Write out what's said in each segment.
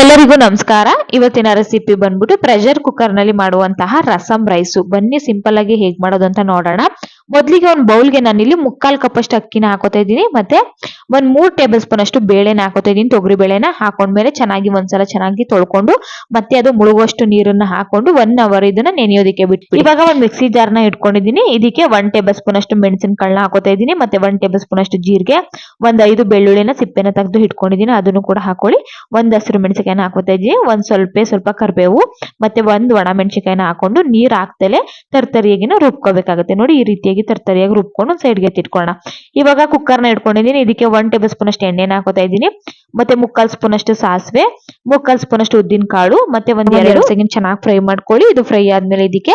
ಎಲ್ಲರಿಗೂ ನಮಸ್ಕಾರ. ಇವತ್ತಿನ ರೆಸಿಪಿ ಬಂದ್ಬಿಟ್ಟು ಪ್ರೆಷರ್ ಕುಕ್ಕರ್ನಲ್ಲಿ ಮಾಡುವಂತಹ ರಸಂ ರೈಸು ಬನ್ನಿ ಸಿಂಪಲ್ ಆಗಿ ಹೇಗ್ ಮಾಡೋದು ಅಂತ ನೋಡೋಣ. ಮೊದ್ಲಿಗೆ ಒಂದ್ ಬೌಲ್ಗೆ ನಾನಿಲ್ಲಿ ಮುಕ್ಕಾಲು ಕಪ್ಪಷ್ಟು ಅಕ್ಕಿನ ಹಾಕೋತಾ ಇದ್ದೀನಿ, ಮತ್ತೆ ಒಂದ್ ಮೂರ್ ಟೇಬಲ್ ಸ್ಪೂನ್ ಅಷ್ಟು ಬೇಳೆನ ಹಾಕೋತಾ ಇದ್ದೀನಿ, ತೊಗರಿ ಬೇಳೆನ ಹಾಕೊಂಡ್ಮೇಲೆ ಚೆನ್ನಾಗಿ ಒಂದ್ಸಲ ಚೆನ್ನಾಗಿ ತೊಳ್ಕೊಂಡು, ಮತ್ತೆ ಅದು ಮುಳುಗುವಷ್ಟು ನೀರನ್ನ ಹಾಕೊಂಡು ಒನ್ ಅವರ್ ಇದನ್ನ ನೆನೆಯೋದಕ್ಕೆ ಬಿಟ್ಬಿಡಿ. ಇವಾಗ ಒಂದ್ ಮಿಕ್ಸಿ ಜಾರ್ನ ಇಟ್ಕೊಂಡಿದ್ದೀನಿ, ಇದಕ್ಕೆ ಒನ್ ಟೇಬಲ್ ಸ್ಪೂನ್ ಅಷ್ಟು ಮೆಣಸಿನಕಾಳನ್ನ ಹಾಕೋತಾ ಇದ್ದೀನಿ, ಮತ್ತೆ ಒನ್ ಟೇಬಲ್ ಸ್ಪೂನ್ ಅಷ್ಟು ಜೀರಿಗೆ, ಒಂದ್ ಐದು ಬೆಳ್ಳುಳ್ಳಿನ ಸಿಪ್ಪೆನ ತೆಗೆದು ಇಟ್ಕೊಂಡಿದ್ದೀನಿ, ಅದನ್ನು ಕೂಡ ಹಾಕೊಳ್ಳಿ. ಒಂದ್ ಹಸಿರು ಮೆಣಸಿಕಾಯಿನ ಹಾಕೋತಾ ಇದ್ದೀನಿ, ಒಂದ್ ಸ್ವಲ್ಪ ಸ್ವಲ್ಪ ಕರಿಬೇವು, ಮತ್ತೆ ಒಂದ್ ಒಣ ಮೆಣಸಿನಕಾಯಿನ ಹಾಕೊಂಡು ನೀರ್ ಹಾಕ್ತಲೇ ತರ್ತರಿಯಾಗಿನ ರುಬ್ಕೋಬೇಕಾಗುತ್ತೆ. ನೋಡಿ ಈ ರೀತಿಯಾಗಿ ತರ್ತರಿಯಾಗಿ ರುಬ್ಕೊಂಡು ಒಂದ್ ಸೈಡ್ಗೆ ಎತ್ತಿಟ್ಕೊಳ್ಳೋಣ ಇವಾಗ ಕುಕ್ಕರ್ನ ಇಟ್ಕೊಂಡಿದ್ದೀನಿ ಇದಕ್ಕೆ ಒನ್ ಟೇಬಲ್ ಸ್ಪೂನ್ ಅಷ್ಟು ಎಣ್ಣೆನ ಹಾಕೋತಾ ಇದ್ದೀನಿ. ಮತ್ತೆ ಮುಕ್ಕಾಲ್ ಸ್ಪೂನ್ ಅಷ್ಟು ಸಾಸಿವೆ ಮುಕ್ಕಾಲ್ ಸ್ಪೂನ್ ಅಷ್ಟು ಉದ್ದಿನ ಕಾಳು ಮತ್ತೆ ಒಂದ್ ಎರಡು ಸೆಕೆಂಡ್ ಚೆನ್ನಾಗಿ ಫ್ರೈ ಮಾಡ್ಕೊಳ್ಳಿ. ಇದು ಫ್ರೈ ಆದ್ಮೇಲೆ ಇದಕ್ಕೆ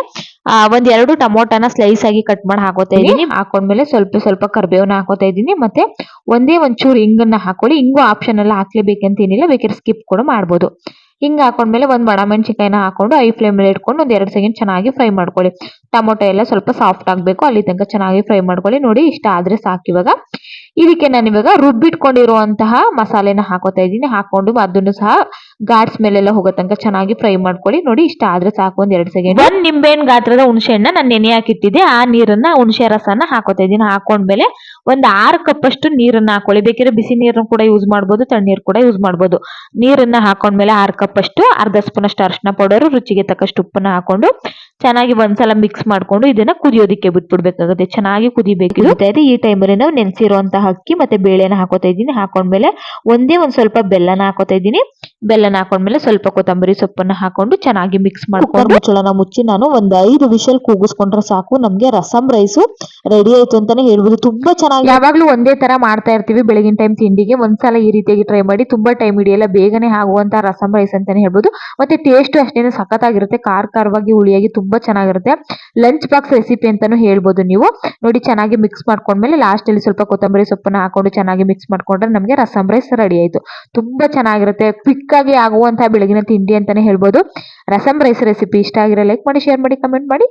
ಆ, ಒಂದ್ ಎರಡು ಟೊಮೊಟೊನ ಸ್ಲೈಸ್ ಆಗಿ ಕಟ್ ಮಾಡಿ ಹಾಕೋತಾ ಇದ್ದೀನಿ. ಹಾಕೊಂಡ್ಮೇಲೆ ಸ್ವಲ್ಪ ಸ್ವಲ್ಪ ಕರ್ಬೇವನ್ನ ಹಾಕೋತಾ ಇದ್ದೀನಿ. ಮತ್ತೆ ಒಂದೇ ಒಂಚೂರು ಹಿಂಗನ್ನ ಹಾಕೊಳ್ಳಿ. ಹಿಂಗು ಆಪ್ಷನ್ ಎಲ್ಲ ಹಾಕ್ಲೇಬೇಕಂತ ಏನಿಲ್ಲ. ಬೇಕಾದ್ರೆ ಸ್ಕಿಪ್ ಕೂಡ ಮಾಡ್ಬೋದು. ಹಿಂಗ್ ಹಾಕೊಂಡ್ಮೇಲೆ ಒಂದ್ ಒಣ ಮೆಣಸಿನಕಾಯಿನ ಹಾಕೊಂಡು ಐ ಫ್ಲೇಮ್ ಮೇಲೆ ಇಟ್ಕೊಂಡು ಒಂದ್ ಎರಡು ಸೆಕೆಂಡ್ ಚೆನ್ನಾಗಿ ಫ್ರೈ ಮಾಡ್ಕೊಳ್ಳಿ. ಟೊಮೊಟೊ ಎಲ್ಲ ಸ್ವಲ್ಪ ಸಾಫ್ಟ್ ಆಗ್ಬೇಕು, ಅಲ್ಲಿ ತನಕ ಚೆನ್ನಾಗಿ ಫ್ರೈ ಮಾಡ್ಕೊಳ್ಳಿ. ನೋಡಿ ಇಷ್ಟ ಆದ್ರೆ ಸಾಕು ಇವಾಗ. ಇದಕ್ಕೆ ನಾನು ಇವಾಗ ರುಬ್ಬಿಟ್ಕೊಂಡಿರುವಂತಹ ಮಸಾಲೆನ ಹಾಕೋತಾ ಇದ್ದೀನಿ. ಹಾಕೊಂಡು ಅದನ್ನು ಸಹ ಗಾಡ್ಸ್ ಮೇಲೆಲ್ಲ ಹೋಗೋ ತನಕ ಚೆನ್ನಾಗಿ ಫ್ರೈ ಮಾಡ್ಕೊಳ್ಳಿ. ನೋಡಿ, ಇಷ್ಟ ಆದ್ರೆ ಸಾಕು ಒಂದ್ ಎರಡು ಸೆಕೆಂಡ್. ಒಂದ್ ನಿಂಬೆಹಣ್ಣು ಗಾತ್ರದ ಹುಣಸೆ ಹಣ್ಣ ನಾನು ನೆನೆ ಹಾಕಿಟ್ಟಿದ್ದೆ. ಆ ನೀರನ್ನ ಹುಣಸೆ ರಸನ ಹಾಕೋತಾ ಇದ್ದೀನಿ. ಹಾಕೊಂಡ್ಮೇಲೆ ಒಂದ್ ಆರು ಕಪ್ ಅಷ್ಟು ನೀರನ್ನ ಹಾಕೊಳ್ಳಿ. ಬೇಕಿದ್ರೆ ಬಿಸಿ ನೀರನ್ನ ಕೂಡ ಯೂಸ್ ಮಾಡ್ಬೋದು, ತಣ್ಣೀರು ಕೂಡ ಯೂಸ್ ಮಾಡ್ಬೋದು. ನೀರನ್ನ ಹಾಕೊಂಡ್ಮೇಲೆ ಆರು ಕಪ್ ಅಷ್ಟು ಅರ್ಧ ಸ್ಪೂನ್ ಅಷ್ಟು ಅರಿಶಿನ ಪೌಡರ್, ರುಚಿಗೆ ತಕ್ಕಷ್ಟು ಉಪ್ಪನ್ನ ಹಾಕೊಂಡು ಚೆನ್ನಾಗಿ ಒಂದ್ಸಲ ಮಿಕ್ಸ್ ಮಾಡ್ಕೊಂಡು ಇದನ್ನ ಕುದಿಯೋದಿಕ್ಕೆ ಬಿಟ್ಬಿಡ್ಬೇಕಾಗುತ್ತೆ. ಚೆನ್ನಾಗಿ ಕುದಿಬೇಕು ಇದು ಈ ಟೈಮಲ್ಲಿ ನಾವು ನೆನೆಸಿರುವಂತಹ ಅಕ್ಕಿ ಮತ್ತೆ ಬೇಳೆನ ಹಾಕೋತಾ ಇದ್ದೀನಿ. ಹಾಕೊಂಡ್ಮೇಲೆ ಒಂದೇ ಒಂದ್ ಸ್ವಲ್ಪ ಬೆಲ್ಲನ ಹಾಕೋತಾ ಇದ್ದೀನಿ. ಬೆಲ್ಲನ ಹಾಕೊಂಡ್ಮೇಲೆ ಸ್ವಲ್ಪ ಕೊತ್ತಂಬರಿ ಸೊಪ್ಪನ್ನ ಹಾಕೊಂಡು ಚೆನ್ನಾಗಿ ಮಿಕ್ಸ್ ಮಾಡ್ಕೊಂಡು ಮುಚ್ಚಳನ ಮುಚ್ಚಿ ನಾನು ಒಂದ್ ಐದು ವಿಷಲ್ ಕೂಗಿಸ್ಕೊಂಡ್ರೆ ಸಾಕು ನಮ್ಗೆ ರಸಂ ರೈಸು ರೆಡಿ ಆಯ್ತು ಅಂತಾನೆ ಹೇಳ್ಬೋದು. ತುಂಬಾ ಚೆನ್ನಾಗಿ ಯಾವಾಗ್ಲೂ ಒಂದೇ ತರ ಮಾಡ್ತಾ ಇರ್ತೀವಿ ಬೆಳಗಿನ ಟೈಮ್ ತಿಂಡಿಗೆ. ಒಂದ್ಸಲ ಈ ರೀತಿಯಾಗಿ ಟ್ರೈ ಮಾಡಿ ತುಂಬಾ ಟೈಮ್ ಹಿಡಿಯಲ್ಲ ಬೇಗನೆ ಆಗುವಂತ ರಸಂ ರೈಸ್ ಅಂತಾನೆ ಹೇಳ್ಬೋದು. ಮತ್ತೆ ಟೇಸ್ಟ್ ಅಷ್ಟೇನು ಸಖತ್ತಾಗಿರುತ್ತೆ ಖಾರ ಖಾರವಾಗಿ ಹುಳಿಯಾಗಿ ತುಂಬಾ ಚೆನ್ನಾಗಿರುತ್ತೆ. ಲಂಚ್ ಬಾಕ್ಸ್ ರೆಸಿಪಿ ಅಂತಾನು ಹೇಳ್ಬೋದು ನೀವು. ನೋಡಿ ಚೆನ್ನಾಗಿ ಮಿಕ್ಸ್ ಮಾಡ್ಕೊಂಡ್ಮೇಲೆ ಲಾಸ್ಟ್ ಅಲ್ಲಿ ಸ್ವಲ್ಪ ಕೊತ್ತಂಬರಿ ಸೊಪ್ಪನ್ನ ಹಾಕೊಂಡು ಚೆನ್ನಾಗಿ ಮಿಕ್ಸ್ ಮಾಡ್ಕೊಂಡ್ರೆ ನಮಗೆ ರಸಂ ರೈಸ್ ರೆಡಿ ಆಯ್ತು. ತುಂಬಾ ಚೆನ್ನಾಗಿರುತ್ತೆ ಕ್ವಿಕ್ ಆಗಿ ಆಗುವಂತಹ ಬೆಳಗಿನ ತಿಂಡಿ ಅಂತಾನೆ ಹೇಳ್ಬೋದು. ರಸಂ ರೈಸ್ ರೆಸಿಪಿ ಇಷ್ಟ ಆಗಿರೋ ಲೈಕ್ ಮಾಡಿ ಶೇರ್ ಮಾಡಿ ಕಮೆಂಟ್ ಮಾಡಿ.